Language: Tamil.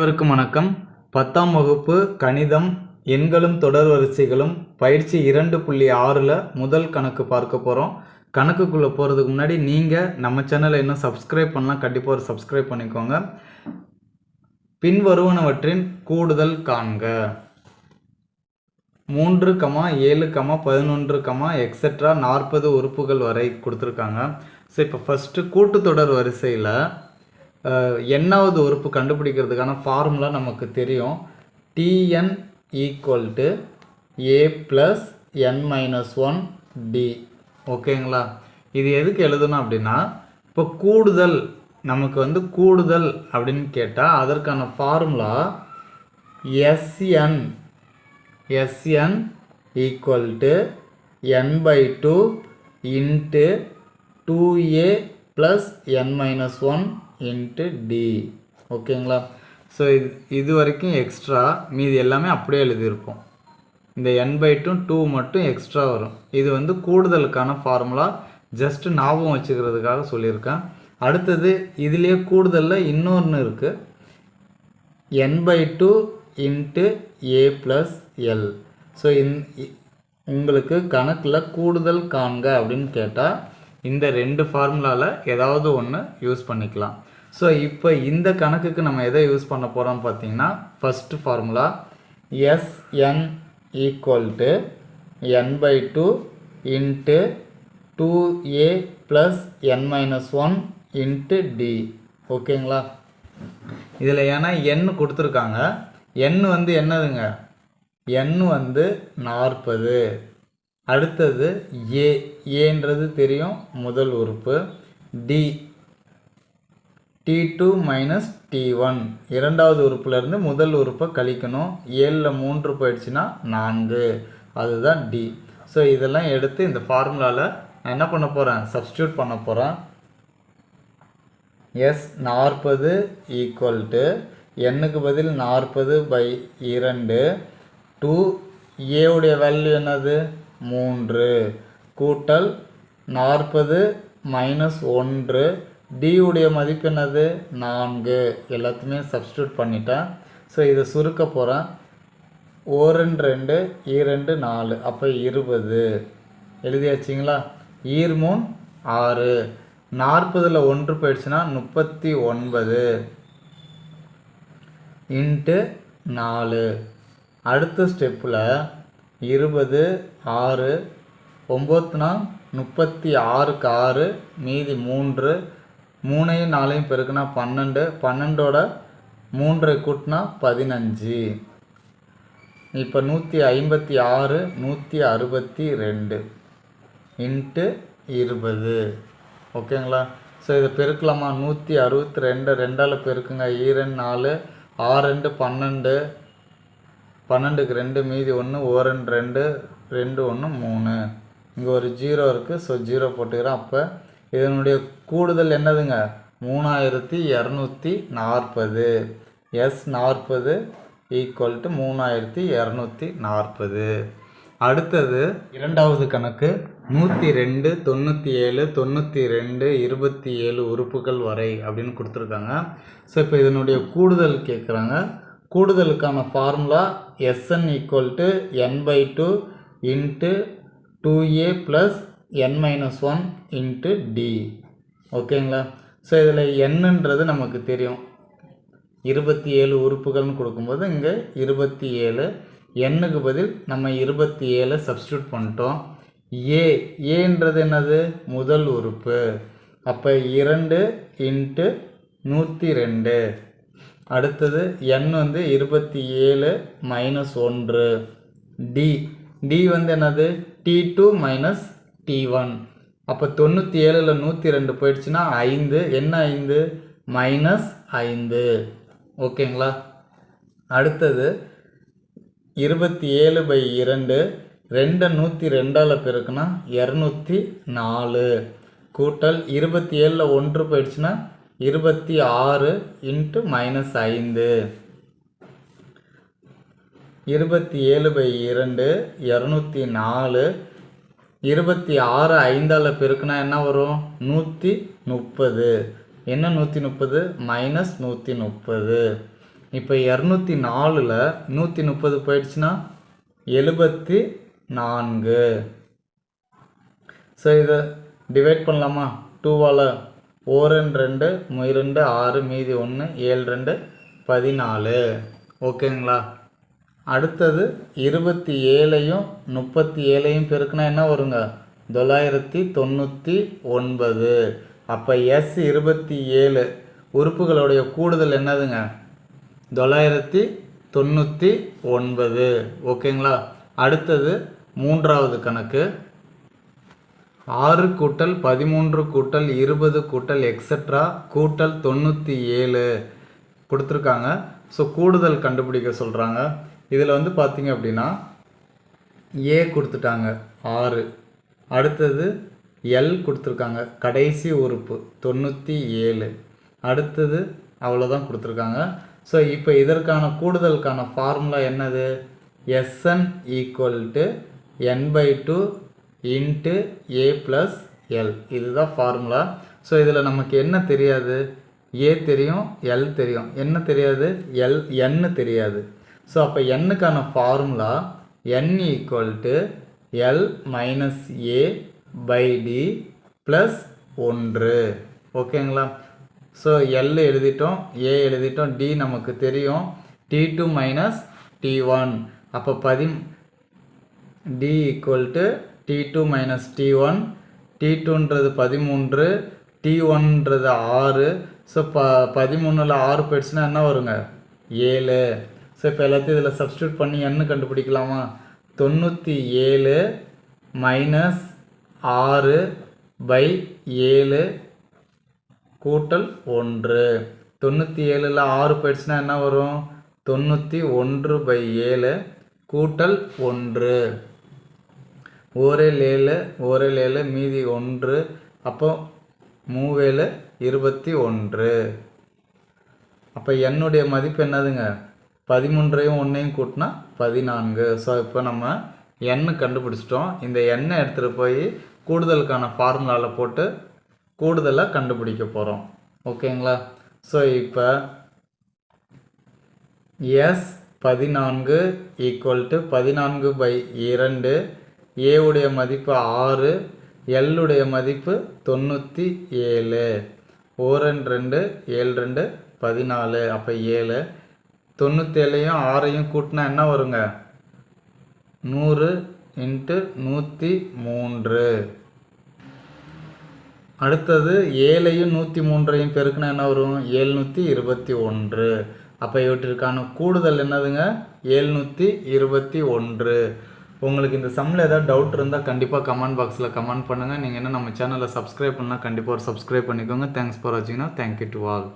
அனைவருக்கும் வணக்கம். பத்தாம் வகுப்பு கணிதம் எண்களும் தொடர் வரிசைகளும் பயிற்சி இரண்டு புள்ளி ஆறில் முதல் கணக்கு பார்க்க போகிறோம் கணக்குக்குள்ளே போகிறதுக்கு முன்னாடி நீங்கள் நம்ம சேனலை இன்னும் சப்ஸ்கிரைப் பண்ணலாம் கண்டிப்பாக ஒரு சப்ஸ்கிரைப் பண்ணிக்கோங்க. பின்வருவனவற்றின் கூடுதல் காண்க. மூன்று கமா ஏழு கமா பதினொன்று கமா எக்ஸெட்ரா நாற்பது உறுப்புகள் வரை கொடுத்துருக்காங்க. ஸோ இப்போ ஃபஸ்ட்டு கூட்டுத்தொடர் வரிசையில் எண்ணாவது உறுப்பு கண்டுபிடிக்கிறதுக்கான ஃபார்முலா நமக்கு தெரியும். TN equal to A plus N minus one D ஓகேங்களா இது எதுக்கு எழுதணும் அப்படின்னா இப்போ கூடுதல் நமக்கு வந்து கூடுதல் அப்படின்னு கேட்டால் அதற்கான formula SN SN equal to N by two into two A plus N minus one into D ஓகேங்களா? ஸோ இது இது வரைக்கும் எக்ஸ்ட்ரா மீதி எல்லாமே அப்படியே எழுதியிருப்போம். இந்த என் பை டூ டூ மட்டும் எக்ஸ்ட்ரா வரும். இது வந்து கூடுதலுக்கான ஃபார்முலா ஜஸ்ட்டு ஞாபகம் வச்சுக்கிறதுக்காக சொல்லியிருக்கேன். அடுத்தது இதுலேயே கூடுதலில் இன்னொன்று இருக்குது N by two into A plus L so இந் உங்களுக்கு கணக்கில் கூடுதல் காண்க அப்படின்னு கேட்டால் இந்த ரெண்டு ஃபார்முலாவில் ஏதாவது ஒன்று யூஸ் பண்ணிக்கலாம். ஸோ இப்போ இந்த கணக்குக்கு நம்ம எதை யூஸ் பண்ண போகிறோம்னு பார்த்தீங்கன்னா first formula SN equal to N by two into two A plus N minus one into D ஓகேங்களா இதில் ஏன்னா எண் கொடுத்துருக்காங்க. எண் வந்து என்னதுங்க? எண் வந்து நாற்பது. அடுத்தது ஏ ஏன்றது தெரியும் முதல் உறுப்பு. T T two minus T one. இரண்டாவது உறுப்புலேருந்து முதல் உறுப்பை கழிக்கணும். ஏழில் மூன்று போயிடுச்சுன்னா நான்கு. அதுதான் டி. ஸோ இதெல்லாம் எடுத்து இந்த ஃபார்முலாவில் நான் என்ன பண்ண போகிறேன் சப்ஸ்டியூட் பண்ண போகிறேன் எஸ் நாற்பது ஈக்குவல் டு எண்ணுக்கு பதில் நாற்பது பை இரண்டு. டூ ஏவுடைய வேல்யூ என்னது? மூன்று. கூட்டல் நாற்பது மைனஸ் ஒன்று. D உடைய மதிப்பு என்னது? நான்கு. எல்லாத்தையுமே சப்ஸ்டியூட் பண்ணிட்டேன். ஸோ இதை சுருக்க போகிறேன் ஓரெண்டு ரெண்டு ஈரெண்டு நாலு. அப்போ இருபது. எழுதியாச்சிங்களா? ஈர்மூன் ஆறு. நாற்பதில் ஒன்று போயிடுச்சுன்னா முப்பத்தி ஒன்பது. இன்ட்டு நாலு. அடுத்த ஸ்டெப்பில் இருபது ஆறு ஒம்போத்துனா முப்பத்தி ஆறுக்கு ஆறு மீதி மூன்று மூணையும் நாலையும் பெருக்குனா பன்னெண்டு பன்னெண்டோட மூன்றை கூட்டினா பதினஞ்சு. இப்போ நூற்றி ஐம்பத்தி ஆறு நூற்றி அறுபத்தி ரெண்டு. இன்ட்டு இருபது. ஓகேங்களா? ஸோ இதை பெருக்கலாமா? நூற்றி அறுபத்தி ரெண்டு ரெண்டால் பெருக்குங்க. ஈரெண்டு நாலு ஆறு ரெண்டு பன்னெண்டு பன்னெண்டுக்கு ரெண்டு மீதி ஒன்று ஓரெண்டு ரெண்டு ரெண்டு ஒன்று மூணு. இங்கே ஒரு ஜீரோ இருக்குது ஸோ ஜீரோ போட்டுக்கிறேன். அப்போ இதனுடைய கூடுதல் என்னதுங்க? மூணாயிரத்தி இரநூத்தி நாற்பது. எஸ் நாற்பது ஈக்குவல் டு மூணாயிரத்தி இரநூத்தி நாற்பது. அடுத்தது இரண்டாவது கணக்கு நூற்றி ரெண்டு தொண்ணூற்றி ஏழு தொண்ணூற்றி ரெண்டு இருபத்தி ஏழு உறுப்புகள் வரை அப்படின்னு கொடுத்துருக்காங்க. ஸோ இப்போ இதனுடைய கூடுதல் கேட்குறாங்க கூடுதலுக்கான formula SN equal to N by two into two A plus N minus one into D ஓகேங்களா ஸோ இதில் என்னன்றது நமக்கு தெரியும். இருபத்தி ஏழு உறுப்புகள்னு கொடுக்கும்போது இங்கே இருபத்தி ஏழு. எண்ணுக்கு பதில் நம்ம இருபத்தி ஏழை சப்ஸ்டியூட் பண்ணிட்டோம். ஏ ஏன்றது என்னது? முதல் உறுப்பு. அப்போ இரண்டு இன்ட்டு நூற்றி ரெண்டு. அடுத்தது எண் வந்து இருபத்தி ஏழு மைனஸ் ஒன்று. டி டி வந்து என்னது? T two minus T one அப்போ தொண்ணூற்றி ஏழில் நூற்றி ரெண்டு போயிடுச்சுன்னா ஐந்து. என்ன ஐந்து? மைனஸ் ஐந்து. ஓகேங்களா? அடுத்தது இருபத்தி ஏழு பை இரண்டு. ரெண்டை நூற்றி ரெண்டால் பெருக்குனா இரநூத்தி நாலு. கூட்டல் இருபத்தி ஏழில் ஒன்று போயிடுச்சுன்னா இருபத்தி ஆறு இன்ட்டு மைனஸ் ஐந்து. இருபத்தி ஏழு பை இரண்டு இரநூத்தி நாலு. இருபத்தி ஆறு ஐந்தால் பெருக்குனா என்ன வரும்? நூற்றி முப்பது. என்ன நூற்றி முப்பது? மைனஸ் நூற்றி முப்பது. இப்போ இரநூத்தி நாலில் நூற்றி முப்பது போயிடுச்சுன்னா எழுபத்தி நான்கு. ஸோ இதை டிவைட் பண்ணலாமா? டூவால் ஓரன் ரெண்டு ரெண்டு ரெண்டு ஆறு மீதி ஒன்று ஏழு ரெண்டு பதினாலு. ஓகேங்களா? அடுத்தது இருபத்தி ஏழையும் முப்பத்தி ஏழையும் பெருக்குனா என்ன வருங்க? தொள்ளாயிரத்தி தொண்ணூற்றி ஒன்பது. அப்போ எஸ் இருபத்தி ஏழு உறுப்புகளுடைய கூடுதல் என்னதுங்க? தொள்ளாயிரத்தி தொண்ணூற்றி ஒன்பது. ஓகேங்களா? அடுத்தது மூன்றாவது கணக்கு. ஆறு கூட்டல் பதிமூன்று கூட்டல் இருபது கூட்டல் எக்ஸட்ரா கூட்டல் தொண்ணூற்றி ஏழு கொடுத்துருக்காங்க. ஸோ கூடுதல் கண்டுபிடிக்க சொல்கிறாங்க இதில் வந்து பார்த்திங்க அப்படின்னா ஏ கொடுத்துட்டாங்க ஆறு. அடுத்தது எல் கொடுத்துருக்காங்க கடைசி உறுப்பு தொண்ணூற்றி ஏழு. அடுத்தது அவ்வளோதான் கொடுத்துருக்காங்க. ஸோ இப்போ இதற்கான கூடுதலுக்கான ஃபார்முலா என்னது? SN equal to N by two into A plus L இதுதான் ஃபார்முலா ஸோ இதில் நமக்கு என்ன தெரியாது? ஏ தெரியும் எல் தெரியும். என்ன தெரியாது? எல் என்னு தெரியாது. ஸோ அப்போ எண்ணுக்கான formula N equal to L minus A by D plus ஒன்று. ஓகேங்களா ஸோ எல் எழுதிட்டோம் ஏ எழுதிட்டோம் டி நமக்கு தெரியும். T two minus T one அப்போ பதி T equal to T two minus T one T டூன்றது பதிமூன்று டி ஒன்றது ஆறு. ஸோ ப பதிமூணில் ஆறு போயிடுச்சுன்னா என்ன வருங்க? ஏழு. ஸோ இப்போ எல்லாத்தையும் இதில் சப்ஸ்டியூட் பண்ணி என்ன கண்டுபிடிக்கலாமா? தொண்ணூற்றி ஏழு மைனஸ் ஆறு பை ஏழு கூட்டல் ஒன்று. தொண்ணூற்றி ஏழில் ஆறு போயிடுச்சுன்னா என்ன வரும்? தொண்ணூற்றி ஒன்று பை ஏழு கூட்டல் ஒன்று. ஒரே ஏழு ஒரே ஏழு மீதி ஒன்று அப்போ மூவேழு இருபத்தி ஒன்று. அப்போ என்னுடைய மதிப்பு என்னதுங்க? பதிமூன்றையும் ஒன்றையும் கூட்டினா பதினான்கு. ஸோ இப்போ நம்ம எண்ணு கண்டுபிடிச்சிட்டோம். இந்த எண்ணெய் எடுத்துகிட்டு போய் கூடுதலுக்கான ஃபார்முலாவில் போட்டு கூடுதலாக கண்டுபிடிக்க போகிறோம் ஓகேங்களா ஸோ இப்போ எஸ் பதினான்கு ஈக்குவல் டு பதினான்கு பை இரண்டு ஏவுடைய மதிப்பு ஆறு எல்லுடைய மதிப்பு தொண்ணூற்றி ஏழு. ஓரன் ரெண்டு ஏழு ரெண்டு பதினாலு. அப்போ ஏழு. தொண்ணூற்றேழையும் ஆறையும் கூட்டினா என்ன வருங்க? நூறு இன்ட்டு நூற்றி மூன்று. அடுத்தது ஏழையும் நூற்றி மூன்றையும் பெருக்குனா என்ன வரும்? ஏழ்நூற்றி இருபத்தி ஒன்று. அப்போ இவற்றிற்கான கூடுதல் என்னதுங்க? ஏழ்நூற்றி இருபத்தி ஒன்று. உங்களுக்கு இந்த சம்மில் ஏதாவது டவுட் இருந்தால் கண்டிப்பாக கமெண்ட் பாக்ஸில் கமெண்ட் பண்ணுங்கள் நீங்கள் என்ன நம்ம சேனலை சப்ஸ்கிரைப் பண்ணால் கண்டிப்பாக ஒரு சப்ஸ்கிரைப் பண்ணிக்கோங்க. தேங்க்ஸ் ஃபார் வாட்சிங்னா தேங்க்யூ டு ஆல்